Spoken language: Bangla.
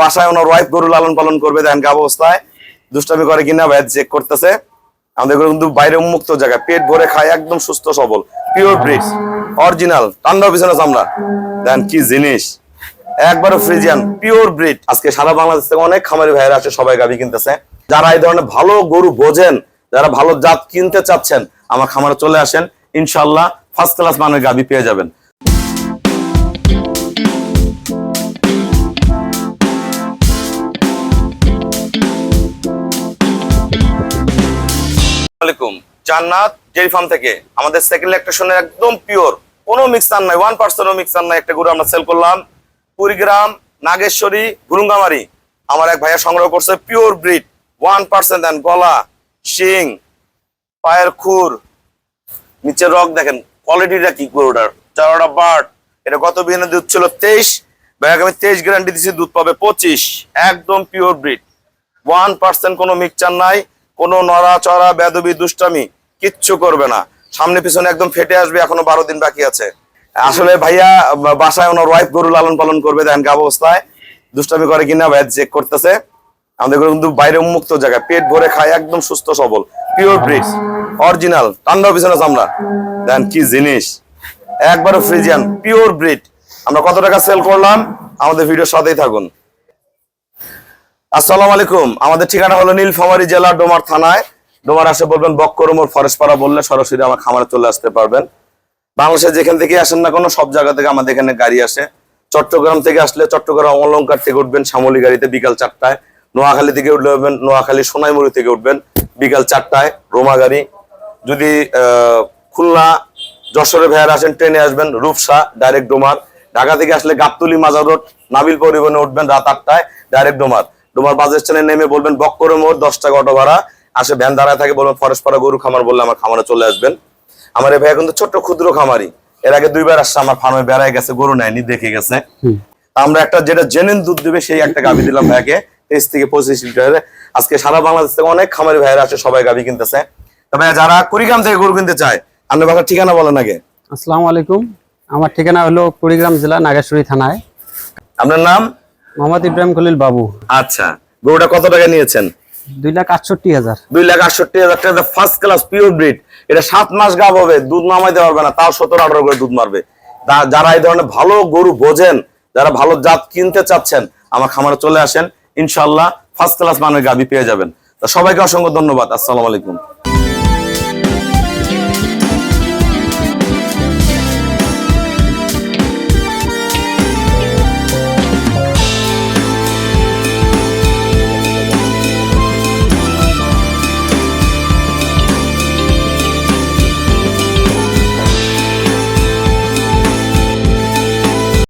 বাসায় ওনার ওয়াইফ গরু লালন পালন করবে, দেখেন অবস্থায়। দুষ্টামি করে কিনা ভাই চেক করতেছে। আমাদের কিন্তু বাইরে উন্মুক্ত জায়গা, পেট ভরে খায়, একদম সুস্থ, সবল পিওর ব্রিড অরিজিনাল ঠান্ডা পিছনে চামড়া দেখেন কি জিনিস। একবারে ফ্রিজিয়ান পিওর ব্রিড আজকে সারা বাংলাদেশ থেকে অনেক খামারি ভাইয়েরা আছে সবাই গাভি কিনতেছে। যারা এই ধরনের ভালো গরু বোঝেন, যারা ভালো জাত কিনতে চাচ্ছেন, আমার খামারে চলে আসেন ইনশাল্লাহ ফার্স্ট ক্লাস মানের গাভি পেয়ে যাবেন। জান্নাত ডেয়ারি ফার্ম থেকে। আমাদের সেকেন্ড ইলেকট্রেশনের একদম পিওর কোনো মিক্সার নাই ওয়ান পার্সেন্টও মিক্সার নাই, একটা গরু আমরা সেল করলাম। কুড়িগ্রাম, নাগেশ্বরী গুরুঙ্গামারি আমার এক ভাইয়া সংগ্রহ করছে পিওর ব্রিড ওয়ান পার্সেন্ট দেন গলা, শিং, পায়ের খুর। নিচের রক দেখেন কোয়ালিটিটা কি গরুটার? চারোটা বার্ড এটা গত বিহানে দুধ ছিল তেইশ। ভাইয়াকে আমি তেইশ গ্যারান্টি দিচ্ছি দুধ পাবে পঁচিশ। একদম পিওর ব্রিড ওয়ান পার্সেন্ট কোনো মিক্সচার নাই, কোনো নড়া চড়া বেদবি, দুষ্টামি। কিচ্ছু করবে না। সামনে পিছনে একদম ফেটে আসবে, এখনও বারো দিন বাকি আছে। আসলে ভাইয়া বাসায় ওনার ওয়াইফ গরু লালন পালন করবে, দেখেন গাব অবস্থায়। দুষ্টামি করে কিনা, ভাইয়া চেক করতেছে। আমাদের গরু কিন্তু বাইরে উন্মুক্ত জায়গা পেট ভরে খায়, একদম সুস্থ, সবল পিওর ব্রিড অরিজিনাল ঠান্ডা পিছনে আমরা। দেখেন কি জিনিস। একবারে ফ্রিজিয়ান পিওর ব্রিড আমরা কত টাকা সেল করলাম? আমাদের ভিডিওর সাথেই থাকুন। আসসালামু আলাইকুম। আমাদের ঠিকানা হলো নীলফামারী জেলা, ডোমার থানায়। ডোমার আসে বলবেন বক্করমোর ফরেস্টপাড়া, বললে সরাসরি আমার খামারে চলে আসতে পারবেন। বাংলাদেশে যেখান থেকে আসেন না কোনো, সব জায়গা থেকে আমাদের এখানে গাড়ি আসে। চট্টগ্রাম থেকে আসলে চট্টগ্রাম অলঙ্কার থেকে উঠবেন, শ্যামলী গাড়িতে বিকাল চারটায়। নোয়াখালী থেকে উঠবেন, নোয়াখালী সোনাইমুড়ি থেকে উঠবেন, বিকাল চারটায়, রোমা গাড়ি। যদি খুলনা যশোরে ভেয়ার আসেন, ট্রেনে আসবেন, রূপসা, ডাইরেক্ট ডোমার। ঢাকা থেকে আসলে গাবতলি, মাজার রোড, নাবিল পরিবহনে উঠবেন রাত আটটায়, ডাইরেক্ট ডোমার। ডোমার বাস স্ট্যান্ডে নেমে বলবেন বক্করে মোড় দশ টাকা অটো ভাড়া। আসে ভ্যান দাঁড়ায় থাকে বলবেন ফরেস্টপাড়া গরু খামার বললে আমার খামারে চলে আসবেন। আমার এই ভাইয়া কিন্তু ছোট্ট ক্ষুদ্র খামারি। এর আগে দুইবার আসছে আমার ফার্মে বেড়ায় গেছে গরু নেয়নি দেখে গেছে। আমরা একটা যেটা জেনেন দুধ দেবে সেই একটা গাভি দিলাম ভাইয়াকে তেইশ থেকে পঁচিশ লিটারে আজকে সারা বাংলাদেশ থেকে অনেক খামারি ভাইয়েরা আছে সবাই গাভি কিনতেছে। তবে যারা কুড়িগ্রাম থেকে গরু কিনতে চায় আপনি বাসার ঠিকানা বলেন আগে। আসসালামু আলাইকুম। আমার ঠিকানা হলো কুড়িগ্রাম জেলা নাগেশ্বরী থানায়। আপনার নাম? মোহাম্মদ ইব্রাহিম খলিল বাবু। আচ্ছা গরুটা কত টাকা নিয়েছেন? দুধ নামাইতে না, তাও সতেরো করে দুধ মারবে। যারা এই ধরনের ভালো গরু বোঝেন, যারা ভালো জাত কিনতে চাচ্ছেন, আমার খামারে চলে আসেন ইনশাল্লাহ ফার্স্ট ক্লাস মানের গাবি পেয়ে যাবেন। সবাইকে অসংখ্য ধন্যবাদ, আসসালামু আলাইকুম।